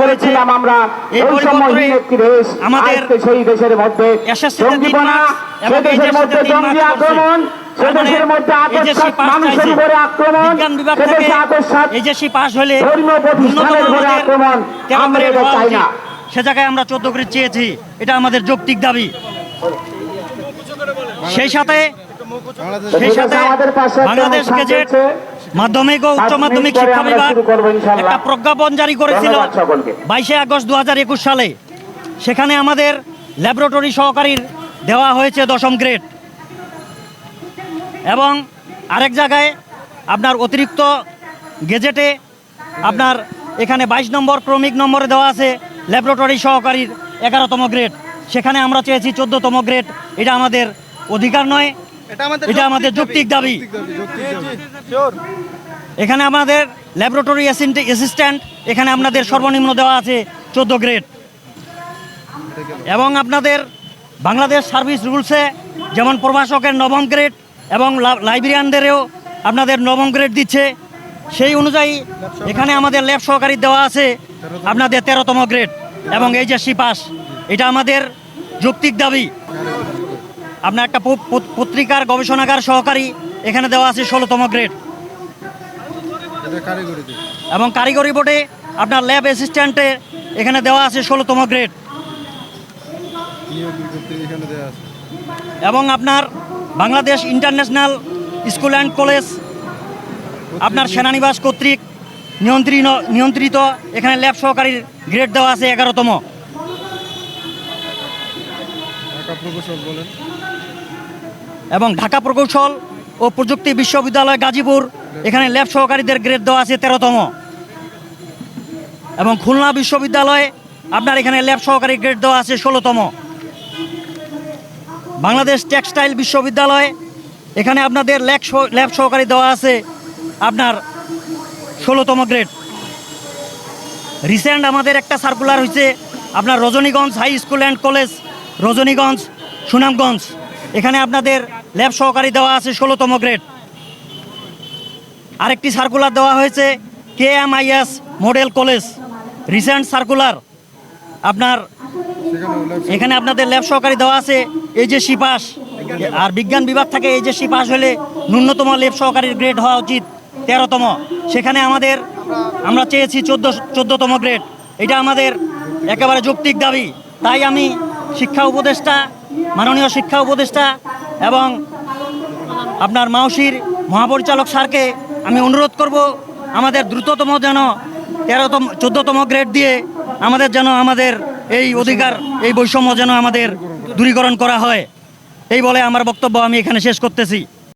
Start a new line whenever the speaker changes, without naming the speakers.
করেছিলাম আমরা।
এই
সময়হীন একটি দেশ আজকে সেই দেশের মধ্যে জঙ্গিপনা সে দেশের মধ্যে জঙ্গি আক্রমণ সে
মানে
দেশের মধ্যে
HSC
মানুষের উপরে আক্রমণ
বিজ্ঞান বিভাগ
সে
থেকে
দেশে আকস্মাত
এইচএসসি পাস হলে
ধর্মীয় প্রতিষ্ঠানের উপরে আক্রমণ আমরা এটা চাই না।
সে জায়গায় আমরা চোদ্দ গ্রেড চেয়েছি। এটা আমাদের যৌক্তিক দাবি। সেই সাথে সেই সাথে
আমাদের পাশে একটা
বাংলাদেশ গেজেট। মাধ্যমিক ও উচ্চ মাধ্যমিক শিক্ষা বিভাগ। একটা প্রজ্ঞাপন জারি করেছিল বাইশে আগস্ট দু হাজার একুশ সালে। সেখানে আমাদের ল্যাবরেটরি সহকারীর দেওয়া হয়েছে দশম গ্রেড। এবং আরেক জায়গায় আপনার অতিরিক্ত গেজেটে আপনার এখানে বাইশ নম্বর ক্রমিক নম্বরে দেওয়া আছে ল্যাবরেটরি সহকারীর এগারোতম গ্রেড। সেখানে আমরা চেয়েছি চোদ্দতম গ্রেড। এটা আমাদের অধিকার নয়। এটা আমাদের যৌক্তিক দাবি। এখানে আমাদের ল্যাবরেটরি অ্যাসিস্ট্যান্ট এখানে আপনাদের সর্বনিম্ন দেওয়া আছে চোদ্দ গ্রেড এবং আপনাদের বাংলাদেশ সার্ভিস রুলসে যেমন প্রভাষকের নবম গ্রেড এবং লাইব্রেরিয়ানদেরও আপনাদের নবম গ্রেড দিচ্ছে। সেই অনুযায়ী এখানে আমাদের ল্যাব সহকারী দেওয়া আছে আপনাদের তেরোতম গ্রেড এবং এইচএসসি পাস এটা আমাদের যৌক্তিক দাবি। আপনার একটা পত্রিকার গবেষণাগার সহকারী এখানে দেওয়া আছে ষোলোতম গ্রেড। এবং কারিগরি বোর্ডে আপনার ল্যাব অ্যাসিস্ট্যান্টে এখানে দেওয়া আছে ষোলোতম গ্রেড। এবং আপনার Bangladesh international school and college আপনার সেনানিবাস কর্তৃক নিয়ন্ত্রিত নিয়ন্ত্রিত এখানে ল্যাব সহকারীর গ্রেড দেওয়া আছে এগারোতম। এবং ঢাকা প্রকৌশল ও প্রযুক্তি বিশ্ববিদ্যালয় গাজীপুর, এখানে ল্যাব সহকারীদের গ্রেড দেওয়া আছে তেরোতম। এবং খুলনা বিশ্ববিদ্যালয়ে, আপনার এখানে ল্যাব সহকারী গ্রেড দেওয়া আছে ষোলোতম। বাংলাদেশ টেক্সটাইল বিশ্ববিদ্যালয়, এখানে আপনাদের ল্যাব ল্যাব সহকারী দেওয়া আছে আপনার ষোলোতম গ্রেড রিসেন্ট আমাদের একটা সার্কুলার হয়েছে আপনার Rajniganj high school and college, Rajniganj, Sunamganj. এখানে আপনাদের ল্যাব সহকারী দেওয়া আছে ষোলোতম গ্রেড আরেকটি সার্কুলার দেওয়া হয়েছে K M IS model college recent circular আপনার, এখানে আপনাদের ল্যাব সহকারী দেওয়া আছে এই যে সিপাস আর বিজ্ঞান বিভাগ থেকে এই যে সিপাস হলে ন্যূনতম ল্যাব সহকারীর গ্রেড হওয়া উচিত, তেরোতম। সেখানে আমাদের, আমরা চেয়েছি চোদ্দ, চোদ্দতম গ্রেড এটা আমাদের একেবারে যৌক্তিক দাবি। তাই আমি শিক্ষা উপদেষ্টা মাননীয় শিক্ষা উপদেষ্টা এবং আপনার মাউসির মহাপরিচালক স্যারকে আমি অনুরোধ করব, আমাদের দ্রুততম যেন তেরোতম, চোদ্দতম গ্রেড দিয়ে আমাদের যেন আমাদের এই অধিকার, এই বৈষম্য যেন আমাদের দূরীকরণ করা হয়। এই বলে আমার বক্তব্য আমি এখানে শেষ করতেছি।